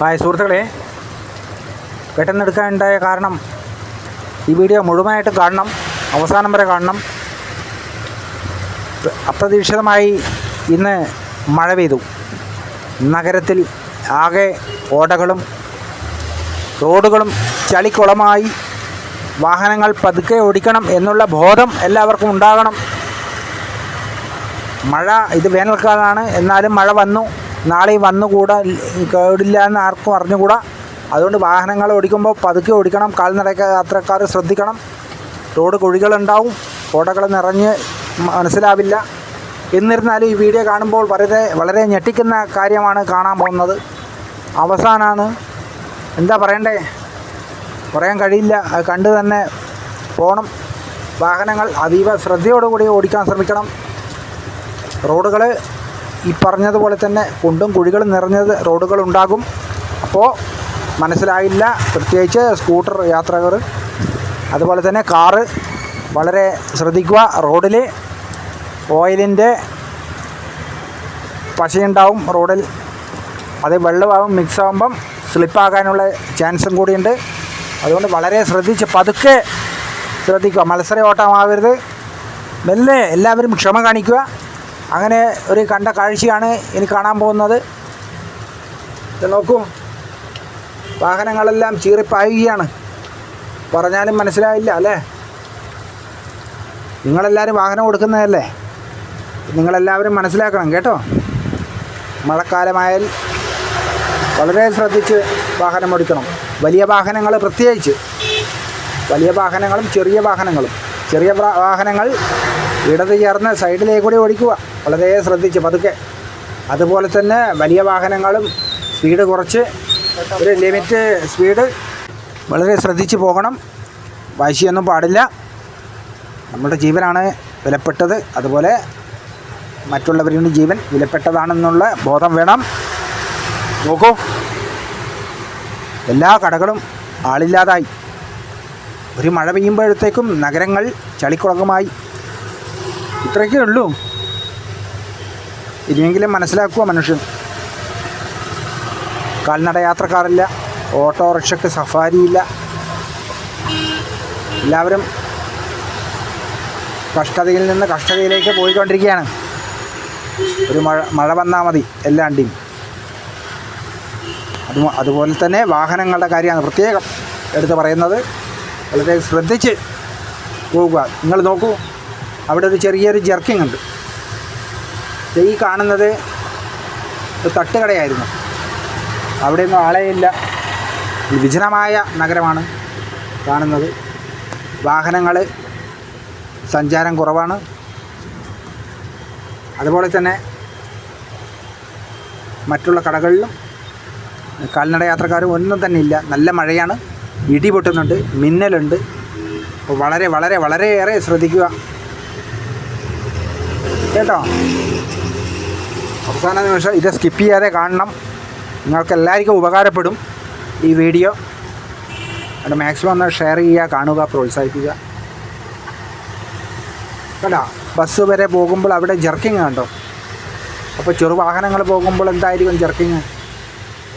Hi സുഹൃത്തുക്കളെ പെട്ടെന്നെടുക്കാനുണ്ടായ കാരണം ഈ വീഡിയോ മുഴുവനായിട്ട് കാണണം അവസാനം വരെ കാണണം. അപ്രതീക്ഷിതമായി ഇന്ന് മഴ പെയ്തു. നഗരത്തിൽ ആകെ ഓടകളും റോഡുകളും ചളിക്കുളമായി. വാഹനങ്ങൾ പതുക്കെ ഓടിക്കണം എന്നുള്ള ബോധം എല്ലാവർക്കും ഉണ്ടാകണം. മഴ ഇത് വേനൽക്കാലമാണ് എന്നാലും മഴ വന്നു. നാളെ വന്നുകൂടാ കേടില്ല എന്ന് ആർക്കും അറിഞ്ഞുകൂടാ. അതുകൊണ്ട് വാഹനങ്ങൾ ഓടിക്കുമ്പോൾ പതുക്കെ ഓടിക്കണം കാൽനടക്ക യാത്രക്കാർ ശ്രദ്ധിക്കണം. റോഡ് കുഴികളുണ്ടാവും ഓടകൾ നിറഞ്ഞ് മനസ്സിലാവില്ല. എന്നിരുന്നാലും ഈ വീഡിയോ കാണുമ്പോൾ വളരെ വളരെ ഞെട്ടിക്കുന്ന കാര്യമാണ് കാണാൻ പോകുന്നത്. അവസാനമാണ് എന്താ പറയണ്ടേ? പറയാൻ കഴിയില്ല അത് കണ്ട് തന്നെ പോകണം വാഹനങ്ങൾ അതീവ ശ്രദ്ധയോടുകൂടി ഓടിക്കാൻ ശ്രമിക്കണം. റോഡുകൾ ഈ പറഞ്ഞതുപോലെ തന്നെ കുണ്ടും കുഴികളും നിറഞ്ഞത് റോഡുകളുണ്ടാകും. അപ്പോൾ മനസ്സിലായില്ല. പ്രത്യേകിച്ച് സ്കൂട്ടർ യാത്രകർ. അതുപോലെ തന്നെ കാറ്. വളരെ ശ്രദ്ധിക്കുക. റോഡിൽ ഓയിലിന്റെ പശയുണ്ടാവും റോഡിൽ. അത് വെള്ളമാകും മിക്സ് ആകുമ്പം സ്ലിപ്പാകാനുള്ള ചാൻസും കൂടിയുണ്ട്. അതുകൊണ്ട് വളരെ ശ്രദ്ധിച്ച് പതുക്കെ ശ്രദ്ധിക്കുക. മത്സര ഓട്ടമാവരുത് മെല്ലെ എല്ലാവരും ക്ഷമ കാണിക്കുക. അങ്ങനെ ഒരു കണ്ട കാഴ്ചയാണ് ഇനി കാണാൻ പോകുന്നത്. ഇത് നോക്കൂ. വാഹനങ്ങളെല്ലാം ചീറിപ്പായുകയാണ്. പറഞ്ഞാലും മനസ്സിലായില്ല അല്ലേ? നിങ്ങളെല്ലാവരും വാഹനം കൊടുക്കുന്നതല്ലേ നിങ്ങളെല്ലാവരും മനസ്സിലാക്കണം കേട്ടോ? മഴക്കാലമായാൽ വളരെ ശ്രദ്ധിച്ച് വാഹനം ഓടിക്കണം. വലിയ വാഹനങ്ങൾ പ്രത്യേകിച്ച്. വലിയ വാഹനങ്ങളും ചെറിയ വാഹനങ്ങളും. ചെറിയ വാഹനങ്ങൾ ഇടത് ചേർന്ന് സൈഡിലേക്ക് കൂടി ഓടിക്കുക. വളരെ ശ്രദ്ധിച്ച് പതുക്കെ. അതുപോലെ തന്നെ വലിയ വാഹനങ്ങളും സ്പീഡ് കുറച്ച്. ഒരു ലിമിറ്റ് സ്പീഡ്. വളരെ ശ്രദ്ധിച്ച് പോകണം. വാശിയൊന്നും പാടില്ല. നമ്മുടെ ജീവനാണ് വിലപ്പെട്ടത്. അതുപോലെ മറ്റുള്ളവരുടെ ജീവൻ വിലപ്പെട്ടതാണെന്നുള്ള ബോധം വേണം. നോക്കൂ. എല്ലാ കടകളും ആളില്ലാതായി. ഒരു മഴ പെയ്യുമ്പോഴത്തേക്കും നഗരങ്ങൾ ചളിക്കുളകമായി ഇത്രയൊക്കെ ഉള്ളൂ. ഇനിയെങ്കിലും മനസ്സിലാക്കുക മനുഷ്യൻ കാൽനട യാത്രക്കാരില്ല ഓട്ടോറിക്ഷയ്ക്ക് സഫാരിയില്ല. എല്ലാവരും കഷ്ടതയിൽ നിന്ന് കഷ്ടതയിലേക്ക് പോയിക്കൊണ്ടിരിക്കുകയാണ്. ഒരു മഴ മഴ വന്നാൽ മതി എല്ലാണ്ടിയും അത് അതുപോലെ തന്നെ വാഹനങ്ങളുടെ കാര്യമാണ് പ്രത്യേകം എടുത്ത് പറയുന്നത്. വളരെ ശ്രദ്ധിച്ച് പോവുക. നിങ്ങൾ നോക്കൂ. അവിടെ ഒരു ചെറിയൊരു ജർക്കിംഗ് ഉണ്ട്. ഈ കാണുന്നത് തട്ടുകടയായിരുന്നു. അവിടെയൊന്നും ആളെയില്ല. വിജനമായ നഗരമാണ് കാണുന്നത്. വാഹനങ്ങൾ സഞ്ചാരം കുറവാണ്. അതുപോലെ തന്നെ മറ്റുള്ള കടകളിലും കാൽനട യാത്രക്കാരും ഒന്നും തന്നെ ഇല്ല. നല്ല മഴയാണ്. ഇടി പൊട്ടുന്നുണ്ട്. മിന്നലുണ്ട്. വളരെ വളരെ വളരെയേറെ ശ്രദ്ധിക്കുക. കേട്ടോ? അവസാന നിമിഷം ഇത് സ്കിപ്പ് ചെയ്യാതെ കാണണം. നിങ്ങൾക്ക് എല്ലാവർക്കും ഉപകാരപ്പെടും ഈ വീഡിയോ അത് മാക്സിമം ഒന്ന് ഷെയർ ചെയ്യുക കാണുക പ്രോത്സാഹിപ്പിക്കുക. കേട്ടോ? ബസ് വരെ പോകുമ്പോൾ അവിടെ ജർക്കിങ് കണ്ടോ? അപ്പോൾ ചെറുവാഹനങ്ങൾ പോകുമ്പോൾ എന്തായിരിക്കും ജർക്കിങ്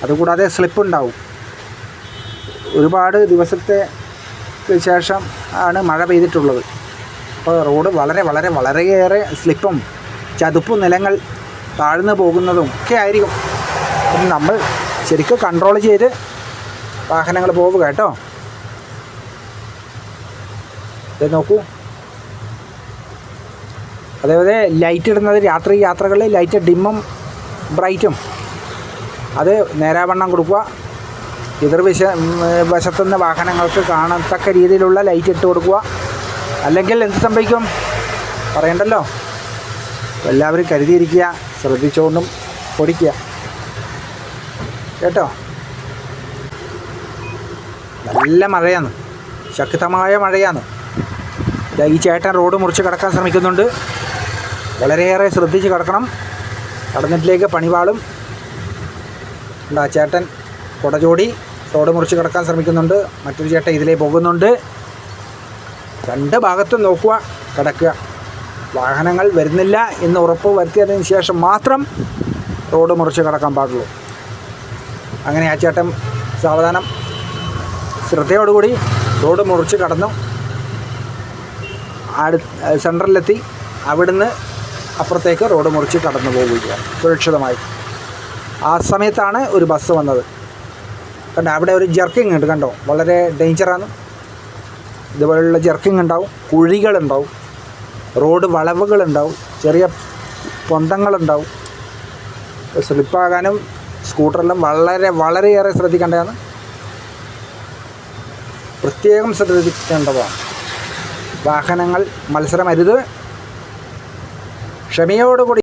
അതുകൂടാതെ സ്ലിപ്പ് ഉണ്ടാവും. ഒരുപാട് ദിവസത്തെ ശേഷം ആണ് മഴ പെയ്തിട്ടുള്ളത്. അപ്പോൾ റോഡ് വളരെ വളരെ വളരെയേറെ സ്ലിപ്പും ചതുപ്പും നിലങ്ങൾ താഴ്ന്നു പോകുന്നതും ഒക്കെ ആയിരിക്കും. നമ്മൾ ശരിക്കും കൺട്രോൾ ചെയ്ത് വാഹനങ്ങൾ പോവുക കേട്ടോ. ഇത് നോക്കൂ. അതേപോലെ ലൈറ്റ് ഇടുന്നത് രാത്രി യാത്രകളിൽ ലൈറ്റ് ഡിമ്മും ബ്രൈറ്റും അത് നേരാവണ്ണം കൊടുക്കുക. എതിർവശ വശത്തുനിന്ന് വാഹനങ്ങൾക്ക് കാണത്തക്ക രീതിയിലുള്ള ലൈറ്റ് ഇട്ട് കൊടുക്കുക. അല്ലെങ്കിൽ എന്ത് സംഭവിക്കും? പറയണ്ടല്ലോ. എല്ലാവരും കരുതിയിരിക്കുക ശ്രദ്ധിച്ചുകൊണ്ടും പൊടിക്കുക കേട്ടോ? നല്ല മഴയാണ്. ശക്തമായ മഴയാണ്. ഈ ചേട്ടൻ റോഡ് മുറിച്ച് കടക്കാൻ ശ്രമിക്കുന്നുണ്ട്. വളരെയേറെ ശ്രദ്ധിച്ച് കിടക്കണം. കടന്നിട്ടിലേക്ക് പണിവാളും ഉണ്ട് ആ ചേട്ടൻ കുടചോടി റോഡ് മുറിച്ച് കിടക്കാൻ ശ്രമിക്കുന്നുണ്ട്. മറ്റൊരു ചേട്ടൻ ഇതിലേ പോകുന്നുണ്ട്. രണ്ട് ഭാഗത്തും നോക്കുക കിടക്കുക. വാഹനങ്ങൾ വരുന്നില്ല എന്ന് ഉറപ്പ് വരുത്തിയതിന് ശേഷം മാത്രം റോഡ് മുറിച്ച് കിടക്കാൻ പാടുള്ളൂ. അങ്ങനെ ആ ചേട്ടൻ സാവധാനം. ശ്രദ്ധയോടുകൂടി റോഡ് മുറിച്ച് കടന്നു. അടു സെന്ററിലെത്തി അവിടുന്ന് അപ്പുറത്തേക്ക് റോഡ് മുറിച്ച് കടന്നു പോവുകയാണ് സുരക്ഷിതമായി. ആ സമയത്താണ് ഒരു ബസ് വന്നത്. കണ്ടോ അവിടെ ഒരു ജർക്കിങ് ഉണ്ട് കണ്ടോ? വളരെ ഡേഞ്ചറാണ്. ഇതുപോലുള്ള ജെർക്കിംഗ് ഉണ്ടാവും കുഴികളുണ്ടാവും റോഡ് വളവുകളുണ്ടാവും ചെറിയ പൊന്തങ്ങളുണ്ടാവും. സ്ലിപ്പാകാനും സ്കൂട്ടറെല്ലാം വളരെ വളരെയേറെ ശ്രദ്ധിക്കേണ്ടതാണ്. പ്രത്യേകം ശ്രദ്ധിക്കേണ്ടതാണ്. വാഹനങ്ങൾ മത്സരമരുത്. ക്ഷമയോടുകൂടി